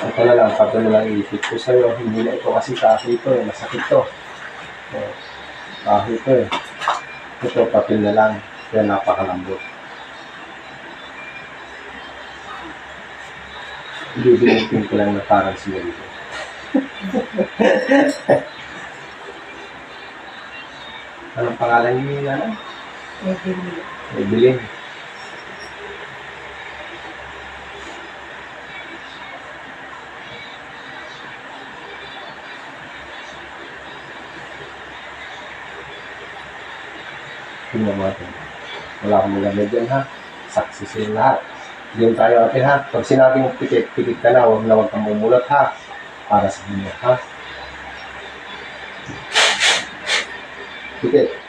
Ito na lang, pag na lang iipit ko sa'yo. Hindi na ito kasi kahoy ito eh. Masakit to. Oh, kahoy ito eh. Ito, papel na lang. Kaya napakalambot. Bibilitin ko lang na parang similito. Anong pangalan niyo yun, ano? Evelyn. Tingnan mo natin. Wala akong magamit dyan ha. Saksi sila lahat. Diyan tayo ate ha. Pag sinabing pikit, pikit ka na, huwag na huwag kang mumulat ha. Para sa inyo ha. Pikit.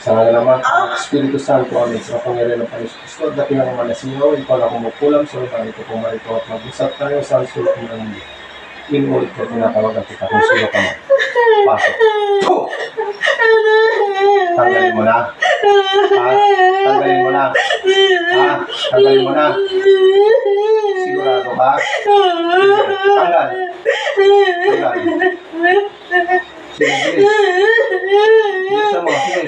Sa nga naman, ang Espiritu Santo, amin sa pangyarihan ng Panginoon Kristo, at dating ang manas niyo, ikaw na kumukulam, so ikaw ito pumarito at mag-usap tayo sa sulok ng mundo. Inulit ko, tinatawagan kita kung sino ka mo. Pasok. Puh! Tanggalin mo na. Ha? Tanggalin mo na. Ha? Tanggalin mo na. Sigurado ka? Sige. Tanggal. Tanggal. Mo. Sige.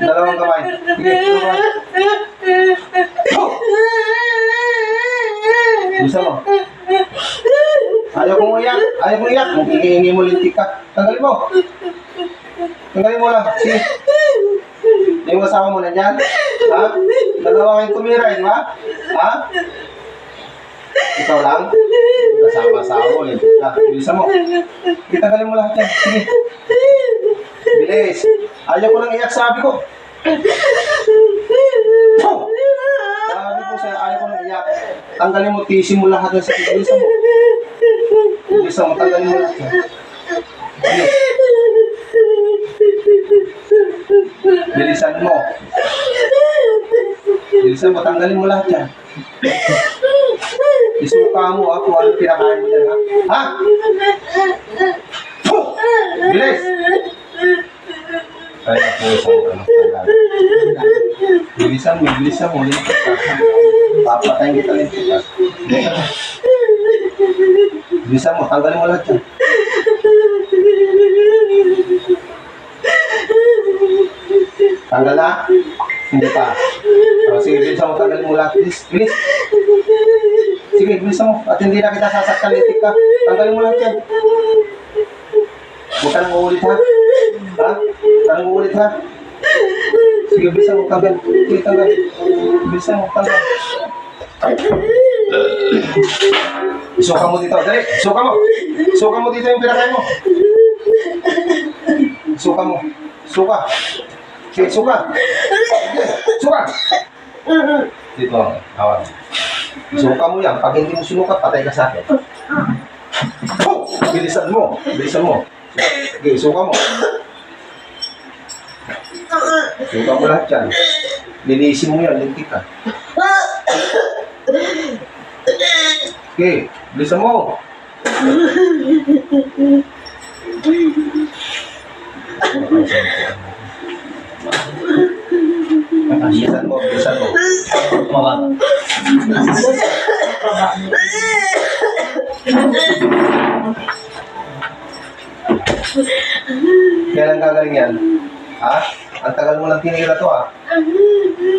Dalawang kamay. Sige, mo. Ayaw kong uyak. Ayaw kong uyak. Kung hihingi mo lintik ka. Tanggalin mo. Tanggalin mo lang. Sige. Yung asawa mo na? Ha? Dalawa kayong tumira, di ba? Ha? Ikaw lang? Kasama-asawa mo, lintik ka. Bilisan mo. Sige, tanggalin mo lahat yan. Sige. Bilis. Ayaw ko nang iyak, sabi ko. Puh! Sabi ko sa'yo, ayaw ko nang iyak. Tanggalin mo, tisin mo lahat ng sakit. Bilisan mo. Bilisan mo, tanggalin mo yan. Bilis. Bilisan mo. Bilisan mo, tanggalin mo lahat yan. Isuka mo ha, kung anong pinakain mo yan ha. Ha? Puh! Bilis! Ay, sa ano, tanggal. Bilisan mo, bilisan mo. Papatayin kita ka. Bilisan mo. Bilisan mo, tanggalin mo lahat yan. Tanggal na? Hindi pa. O, sige, bilisan mo, tanggalin mo lahat. Bilis, bilis. Sige, bilisan mo. At hindi na kita sasaktan, litik ka. Tanggalin mo lahat yan. Huwag ka nang uulit ha. Ha? Huwag ka uulit ha. Sige, bilisan mo, tanggal. Sige, tanggal. Bilisan mo, tanggal. Isuka mo dito. Dali, isuka mo. Isuka mo dito yung pinakain mo. Suka mo. Suka. Sige, suka. Suka. Dito, awan. Suka mo yan. Pag hindi mo sinukat, patay ka sa akin. Oh! Bilisan mo. Bilisan mo. Sige, suka mo. Suka mo lahat yan. Linisin mo yan. Lintik ka. Sige, bilisan mo. Bilisan mo, bilisan mo. Mawag. Kailan gagaling yan? Ha? Ang tagal mo lang tinira to ah.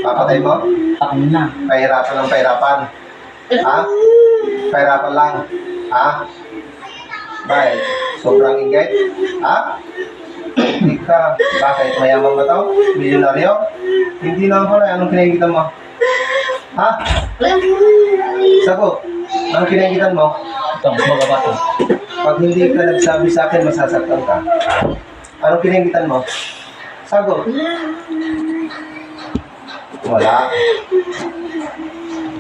Papatay mo? Ako na. Pahirapan ng pahirapan. Ha? Pahirapan lang. Ha? Bakit? Sobrang ingay? Ha? Hindi ka. Bakit? Mayaman ba to? Milyonaryo? Hindi naman pala. Anong kinaingitan mo? Ha? Sagot. Anong kinaingitan mo? Ito, mas magaba to. Pag hindi ka nagsabi sa akin, masasaktan ka. Anong kinaingitan mo? Sagot. Wala.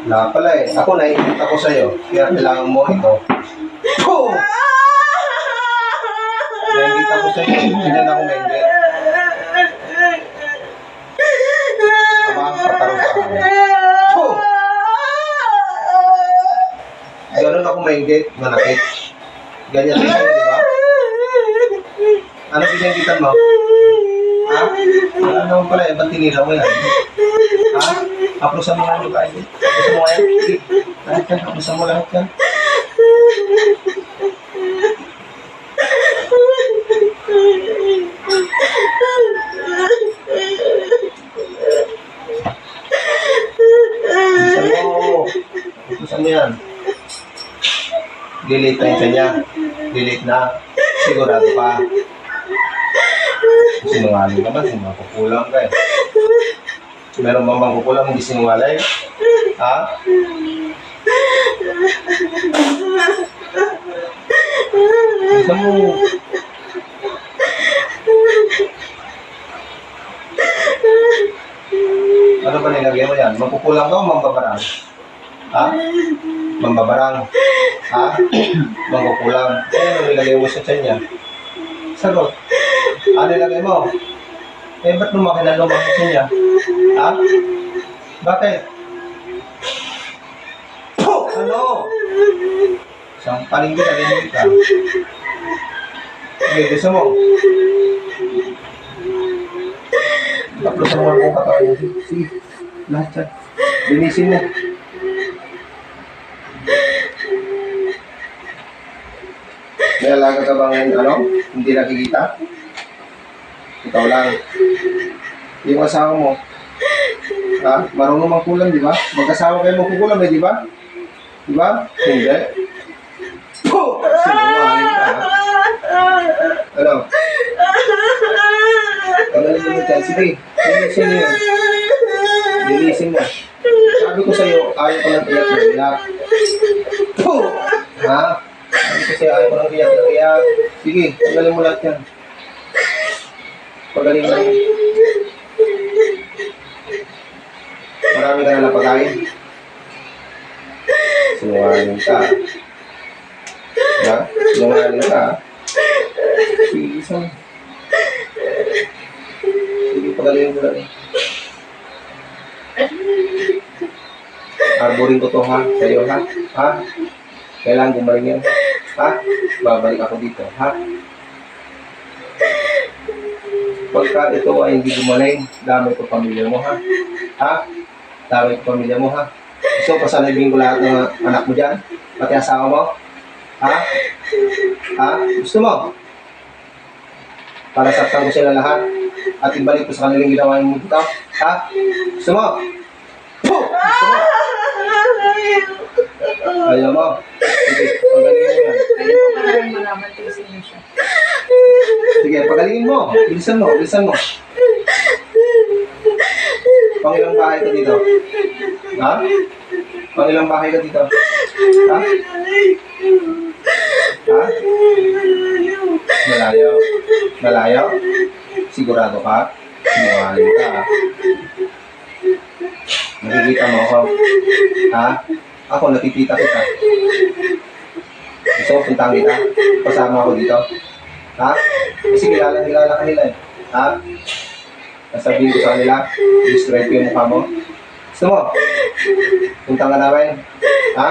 Wala pala eh. Ako naiingit ako sa'yo. Kaya kailangan mo ito. Ko! Naiingit ako sa'yo. Hindi na ako naingit. Tama, pataro sa akin. Ko! Ganun ako maingit, manakit. Ganyan din di ba? Ano pinanggitan mo? Ha? Ano pala eh, ba't tinira mo yan? Ha? Haplos mo ano lang yung eh? kain. Haplos mo kaya. Lahat ka, haplos mo lahat ka. Saan mo oh. yan? Lilate na yung kanya. Lilate na. Sigurado pa. Sinungaling naman, sinungaling kukulang ka eh. Meron bang kukulang hindi sinungaling? Ha? Isa mo. Ano ba nilagay mo yan? Makukulang ka o mambabarang? Ha? Mambabarang? Ha? Makukulang. Ano nilagay mo sa tiyan niya? Sagot. Ano nilagay mo? Eh, ba't lumaki na lumaki niya? Ha? Bakit? Oh, ano? Isang palinggi na rin ka. Okay, gusto mo? Tapos sa mga kong katawan. Sige, lahat yan. Linisin mo. May alaga ka bang ano? Hindi nakikita? Ikaw lang. Yung asawa mo, ha? Marunong magkulang, di ba? Mag-asawa kayo magkukulang, eh, di ba? Di ba? Hindi. Oh! Ano? Ano yung dyan? Sige, linisin mo. Linisin mo. Sabi ko sa'yo, ayaw ko ng iyak na iyak. Ha? Sabi ko sa'yo, ayaw ko ng iyak na iyak. Sige, tanggalin mo lahat yan. Pagaling mo. Marami ka na napagain. Sinungaling ka. Ha? Sinungaling ka. Sige, isang. Sige, pagaling mo lang. Arborin ko to ha, sa'yo ha, ha? Kailangan gumaling yan, ha? Babalik ako dito, ha? Pagka ito ay hindi gumaling, dami ko pamilya mo, ha? Ha? Dami ko pamilya mo, ha? Gusto ko pasalagin ko lahat ng anak mo dyan? Pati asawa mo? Ha? Ha? Gusto mo? Para saktan ko sila lahat at ibalik ko sa kanilang ginawa mo dito? Ha? Gusto mo? Gusto mo? Ayaw mo? Sige, pagalingin mo yan. Parang malaman ko sino siya. Sige, pagalingin mo. Bilisan mo, bilisan mo. Pangilang bahay ka dito? Ha? Pangilang bahay ka dito? Ha? Ha? Malayo? Malayo? Sigurado ka? Sinungaling ka. Nakikita mo ako? Ha? Ako, nakikita kita. Gusto puntahan kita? Kasama ako dito? Ha? Kasi kilala kilala ka nila eh. Ha? Nasabihin ko sa kanila, describe ko yung mukha mo. Gusto mo? Punta ka namin? Ha?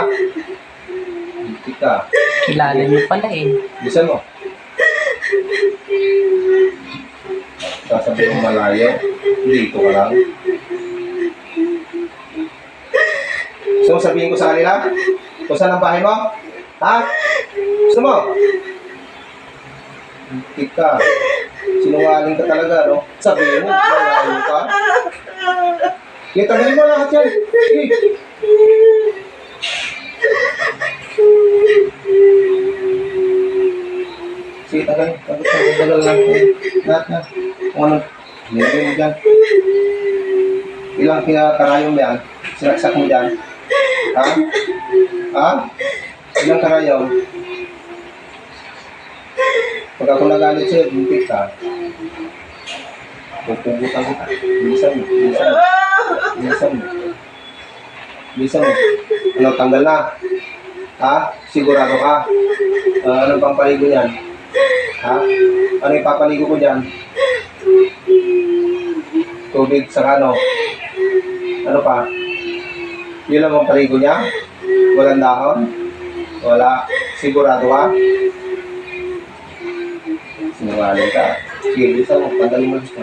Hindi ka. Kilala niyo pala eh. Bisan mo. Sasabihin mo malayo. Dito ka lang. Gusto mo sabihin ko sa kanila? Kung saan ang bahay mo? Ha? Gusto mo? Hindi ka. Sinungaling ka talaga, no? Sabihin mo, malayo ka. Kaya tagalin mo lahat yan. Sige. Sige, tagal, tagal lang. Lahat na. Kung ano, nilagay mo dyan. Ilang kinakarayom mo yan? Sinaksak mo dyan? Ha? Ha? Ilang karayom? Pag ako nagalit sa'yo, buntik ka. Pupugutan kita. Bilisan mo, bilisan mo. Bilisan mo. Bilisan mo. Ano, tanggal na? Ha? Sigurado ka? Ah, anong pampaligo niyan? Ha? Ano ipapaligo ko dyan? Tubig sa kano? Ano pa? Yun lang ang paligo niya? Walang dahon? Wala. Sigurado ka? Sinungaling ka. Sige, bisa mo. Pandali mo gusto.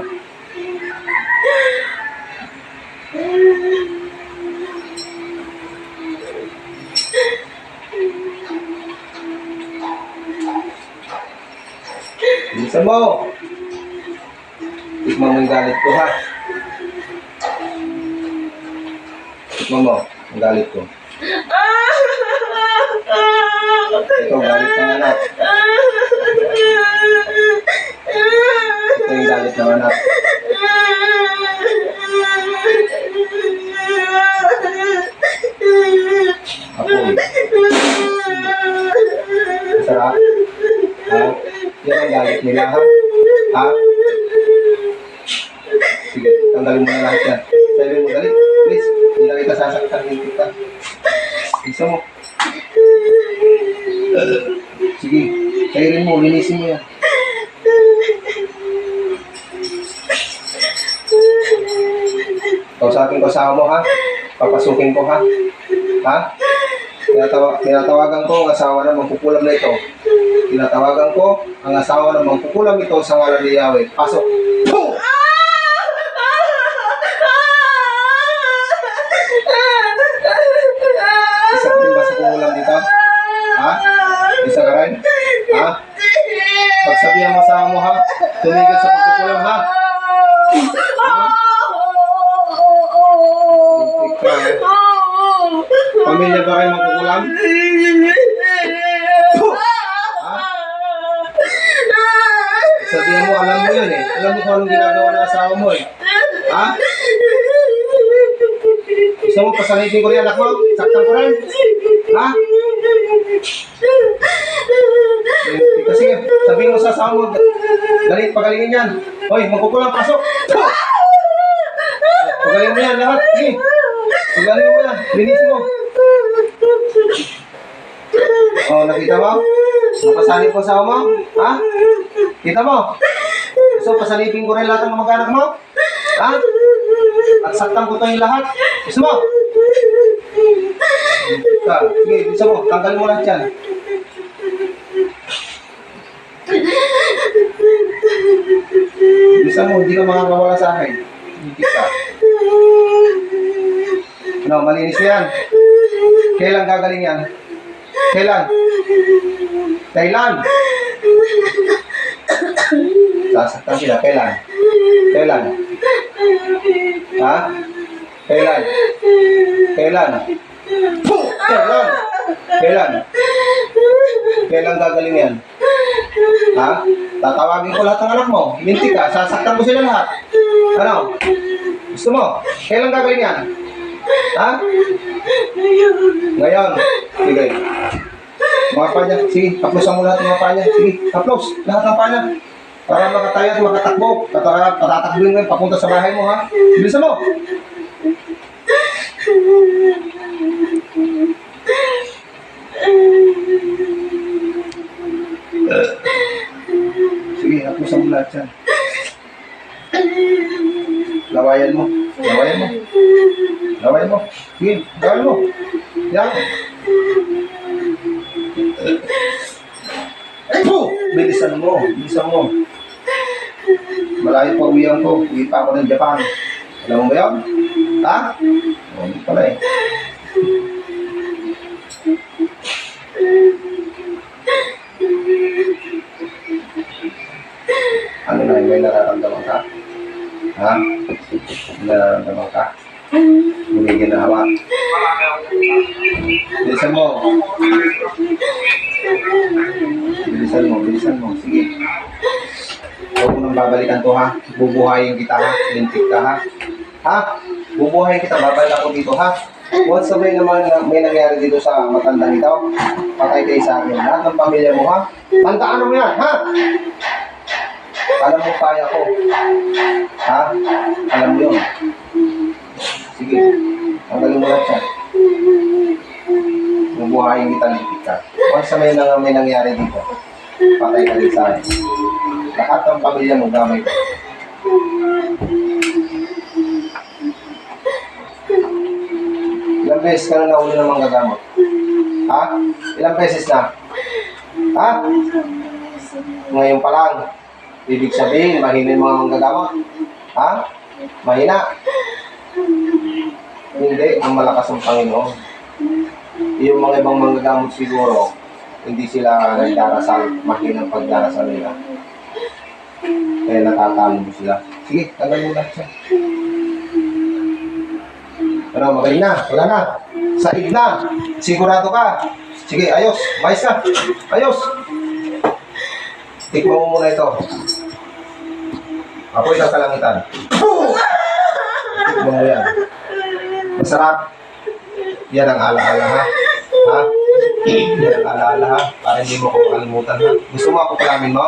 Bisa mo! Tikman mo yung galit ko, ha? Tikman mo, ang galit ko. ito, galit ng anak. Ito yung galit ng anak. Apoy. Sarap. Ha? Yan ang galit nila, ha? Ha? Sige, tanggalin mo na lahat yan. Sabi mo, dali. Please, hindi na kita sasaktan. Hindi kita. Isa mo. Sige, kairin mo, linisin mo yan. Kausapin ko sa mo, ha? Papasukin ko, ha? Ha? Tinatawa, tinatawagan ko ang asawa ng mangkukulam na ito. Tinatawagan ko ang asawa ng mangkukulam ito sa ngalan ni Yahweh. Pasok. Boom! Isa ka rin ba sa kukulam dito? Ha? Isa ka rin? Ha? Pagsabihan mo sa mo, ha? Tumigil sa pagkukulam, ha? Ha? Pamilya ba kayo mangkukulam? Ha? Sabihan mo, alam mo yun eh. Alam mo kung anong ginagawa ng asawa mo eh. Ha? Gusto mo pasalitin ko rin anak mo? Saktan ko rin? Ha? Kasi sabihin mo sa asawa mo, galit, pagalingin yan. Hoy, magkukulang pasok. Pagalingin mo yan lahat. Sige. Pagalingin mo yan. Linisin mo. Oh, nakita mo? Napasanib ko sa mo? Ha? Kita mo? So, pasalipin ko rin lahat ng mag-anak mo? Ha? At saktan ko tayong lahat? Gusto mo? Ka, sige, gusto mo. Tanggalin mo lahat yan. Gusto mo, hindi ka makakawala sa akin. Hindi ka. Ano, malinis mo yan. Kailan gagaling yan? Kailan? Kailan? Sasaktan sila. Kailan? Kailan? Ha? Kailan? Kailan? Puh! Kailan? Kailan? Kailan gagaling yan? Ha? Tatawagin ko lahat ng anak mo. Minti ka. Sasaktan ko sila lahat. Ano? Gusto mo? Kailan gagaling yan? Ha? Ngayon. Sige. Mga pa niya. Sige, haplosan mo lahat ng mga pa niya. Sige, haplos. Lahat ng pa niya. Para makatayo at makatakbo. Patatakbuhin mo papunta sa bahay mo, ha? Bilisan mo. Sige, haplosan mo lahat yan. Lawayan mo. Lawayan mo. Lawayan mo. Sige, lawayan mo. Yan. Po! Bilisan mo. Bilisan mo. Malayo pa uwihan ko. Uwi pa ako ng Japan. Alam mo ba yun? Ha? O, hindi pala eh. Ano na, may nararamdaman ka? Ha? May nararamdaman ka? Na hawa. Bilisan mo. Bilisan mo, bilisan mo. Sige. Huwag mo nang babalikan to ha. Bubuhayin kita ha. Lintik ka ha. Ha? Bubuhayin kita. Babalik ako dito ha. Once na may naman na may nangyari dito sa matandang ito, patay kayo sa akin. Lahat ng pamilya mo ha. Tandaan mo yan ha. Alam mo kaya ko. Ha? Alam mo yun. Sige. Tanggalin mo lahat yan. Bubuhayin kita lintik ka. Once na may, nang, may nangyari dito, patay ka rin sa akin. Lahat ng pamilya mo gamay ko. Ilang beses ka na nauli ng mga gamot? Ha? Ilang beses na? Ha? Ngayon pa lang. Ibig sabihin, mahina yung mga manggagamot. Ha? Mahina. Hindi, ang malakas ang Panginoon. Yung mga ibang manggagamot siguro, hindi sila nagdarasal, mahina ang pagdarasal nila. Kaya natatalo sila. Sige, tanggal mo lahat siya. Ano, magaling na, wala na. Saig na. Sigurado ka. Sige, ayos. Mais ka. Ayos. Tikman mo muna ito. Apoy ng kalangitan. Tikman mo yan. Masarap. Yan ang alaala ha. Ha? Yan ang alaala ha. Para hindi mo ko kalimutan ha. Gusto mo ako kalamin mo?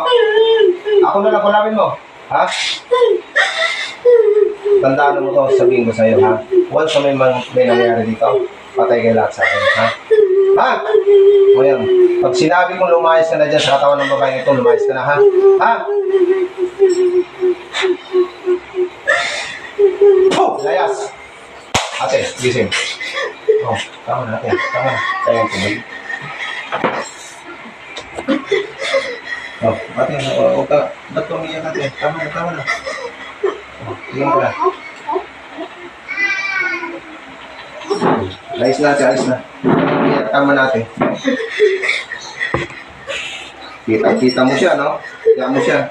Ako na lang kalamin mo. Ha? Tandaan mo to, sabihin ko sa'yo ha. Once na may, may nangyari dito, patay kayo lahat sa akin ha. Ha? O yan. Pag sinabi kong lumayas ka na dyan sa katawan ng babae ito, lumayas ka na ha. Ha? Oh, layas. Ate, gising. Oh, tama na ate. Tama na. Kaya ang tubig. Oh, ate, oh, huwag ka. Ba't ka umiyak ate? Tama na, tama na. Ko na. Ayos na ate, ayos na. Tama na ate. Kita, kita mo siya, no? Kita mo siya.